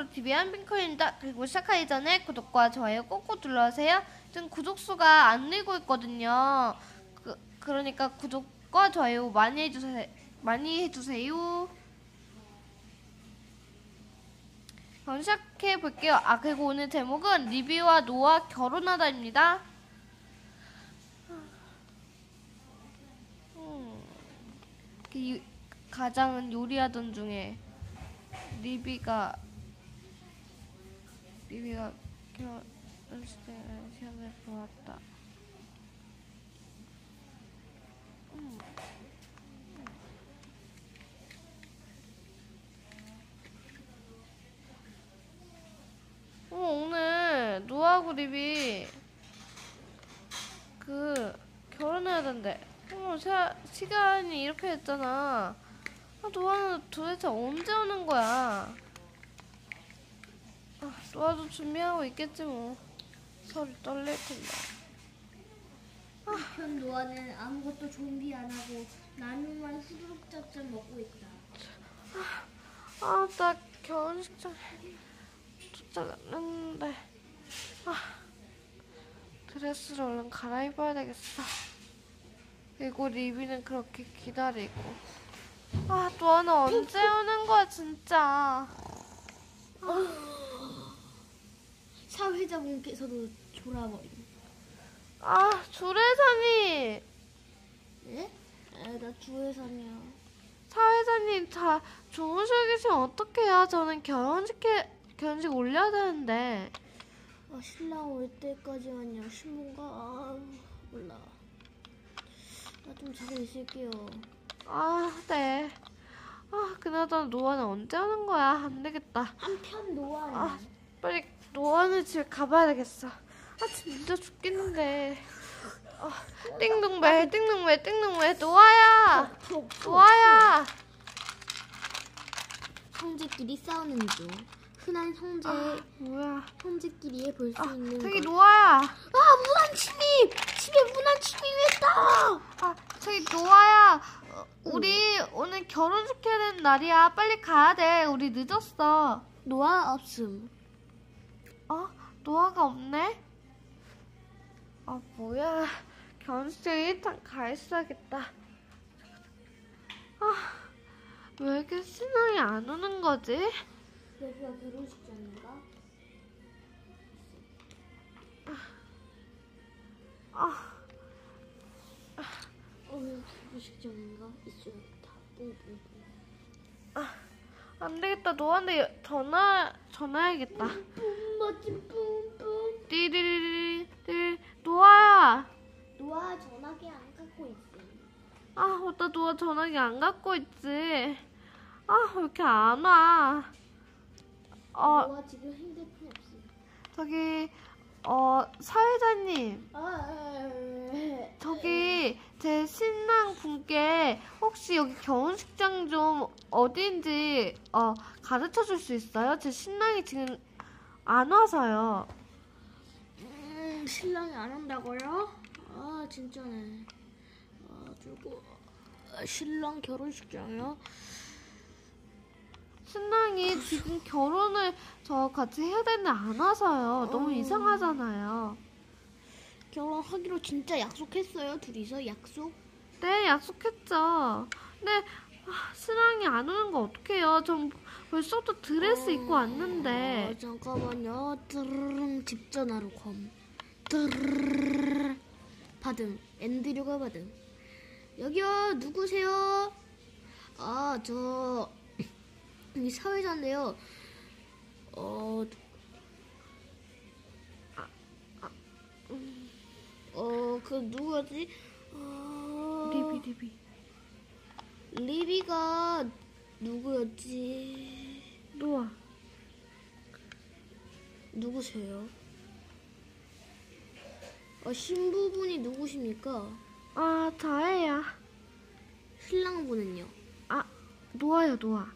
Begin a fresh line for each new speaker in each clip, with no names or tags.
안녕하세요. TV 한빈커입니다. 그리고 시작하기 전에 구독과 좋아요 꼭꼭 눌러주세요. 지금 구독수가 안 늘고 있거든요. 그, 그러니까 구독과 좋아요 많이 해주세요. 많이 해주세요. 그럼 시작해 볼게요. 아 그리고 오늘 제목은 리비와 노아 결혼하다입니다. 음, 그 이- 가장은 요리하던 중에 리비가 리비가 결혼식 때 시험을 보았다. 음. 어, 오늘 노아하고 리비 그 결혼해야 된대. 어, 사, 시간이 이렇게 됐잖아. 아, 노아는 도대체 언제 오는 거야? 아, 노아도 준비하고 있겠지 뭐. 서로 떨릴 텐데.
편 노아는 아무것도 준비 안 하고 나누만 후루룩 짭짭 먹고 있다.
아, 나 결혼식장 도착했는데. 아, 드레스를 얼른 갈아입어야 되겠어. 그리고 리비는 그렇게 기다리고. 아, 노아는 언제 오는 거야, 진짜.
사회자분께서도 졸아버림.
아, 주례사님.
예? 아, 나 주회선이야.
사회자님 다 주무시고 계시면 어떡해요? 저는 결혼식 해, 결혼식 올려야 되는데.
아, 신랑 올 때까지만요. 신부가 아, 몰라. 나 좀 자고 있을게요.
아, 네. 아, 그나저나 노아는 언제 오는 거야? 안 되겠다.
한편 노아는
아, 빨리 노아는 집에 가봐야 되겠어. 아, 진짜 죽겠는데. 아, 띵동벨, 띵동벨, 띵동벨, 노아야! 노아야!
형제끼리 싸우는 중. 흔한 형제
아, 뭐야.
형제끼리에 볼 수
아,
있는
저기
것.
노아야!
아 무단 침입! 집에 무단 침입했다!
아, 저기 노아야. 어, 우리 오늘 결혼식 해야 되는 날이야. 빨리 가야 돼. 우리 늦었어.
노아 없음.
어? 노아가 없네? 아, 뭐야. 결혼식장 일단 가 있어야겠다. 아, 왜 이렇게 신랑이 안 오는 거지?
여기가 결혼식장인가?
아,
어, 결혼식장인가? 있어야겠다. 뿡뿡뿡.
안 되겠다. 노아한테 전화, 전화해야겠다.
뿡 멋진 뿡뿡.
띠리리리, 띠 노아야!
노아 전화기 안 갖고 있음.
아, 맞다. 노아 전화기 안 갖고 있지. 아, 왜 이렇게 안 와? 어,
노아 지금 핸드폰 없음.
저기, 어, 사회자님.
아,
저기 제 신랑 분께 혹시 여기 결혼식장 좀 어딘지 어 가르쳐 줄 수 있어요? 제 신랑이 지금 안 와서요.
음, 신랑이 안 온다고요? 아 진짜네. 아 저거 아, 신랑 결혼식장이요?
신랑이 지금 결혼을 저 같이 해야 되는데 안 와서요. 너무
어.
이상하잖아요.
결혼하기로 진짜 약속했어요 둘이서 약속?
네, 약속했죠. 근데 아, 신랑이 안 오는 거 어떡해요? 전 벌써부터 드레스 입고 왔는데.
어, 잠깐만요. 드르릉 집 전화로 검. 드르르 받음. 앤드류가 받음. 여기요. 누구세요? 아, 저 이 사회자인데요. 어, 어, 그 누구였지? 어,
리비 리비.
리비가 누구였지?
노아.
누구세요? 어, 신부분이 누구십니까?
아, 저예요.
신랑분은요?
아, 노아요, 노아.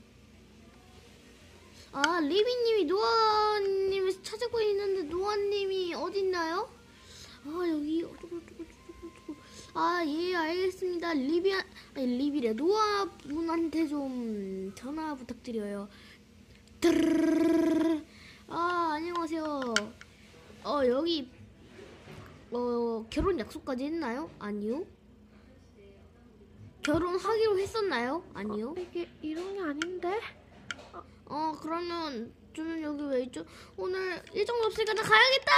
아, 리비님이 노아님을 찾고 있는데 노아님이 어딨나요? 아, 여기 아, 예, 알겠습니다. 리비, 아니, 리비래. 노아 분한테 좀 전화 부탁드려요. 아, 안녕하세요. 어, 여기, 어, 결혼 약속까지 했나요? 아니요. 결혼하기로 했었나요? 아니요.
어, 이게 이런 게 아닌데?
어, 그러면 저는 여기 왜 있죠? 오늘 일정도 없으니까 나 가야겠다!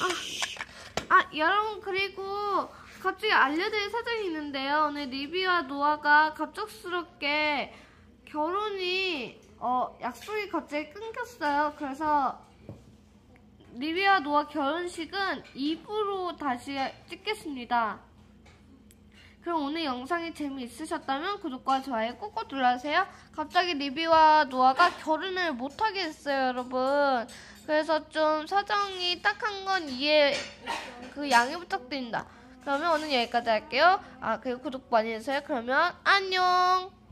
아, 아 여러분 그리고 갑자기 알려드릴 사정이 있는데요. 오늘 리비와 노아가 갑작스럽게 결혼이 어 약속이 갑자기 끊겼어요. 그래서 리비와 노아 결혼식은 2부로 다시 찍겠습니다. 그럼 오늘 영상이 재미있으셨다면 구독과 좋아요 꼭꼭 눌러주세요. 갑자기 리비와 노아가 결혼을 못하게 됐어요, 여러분. 그래서 좀 사정이 딱한 건 이해, 그 양해 부탁드립니다. 그러면 오늘 여기까지 할게요. 아, 그리고 구독 많이 해주세요. 그러면 안녕!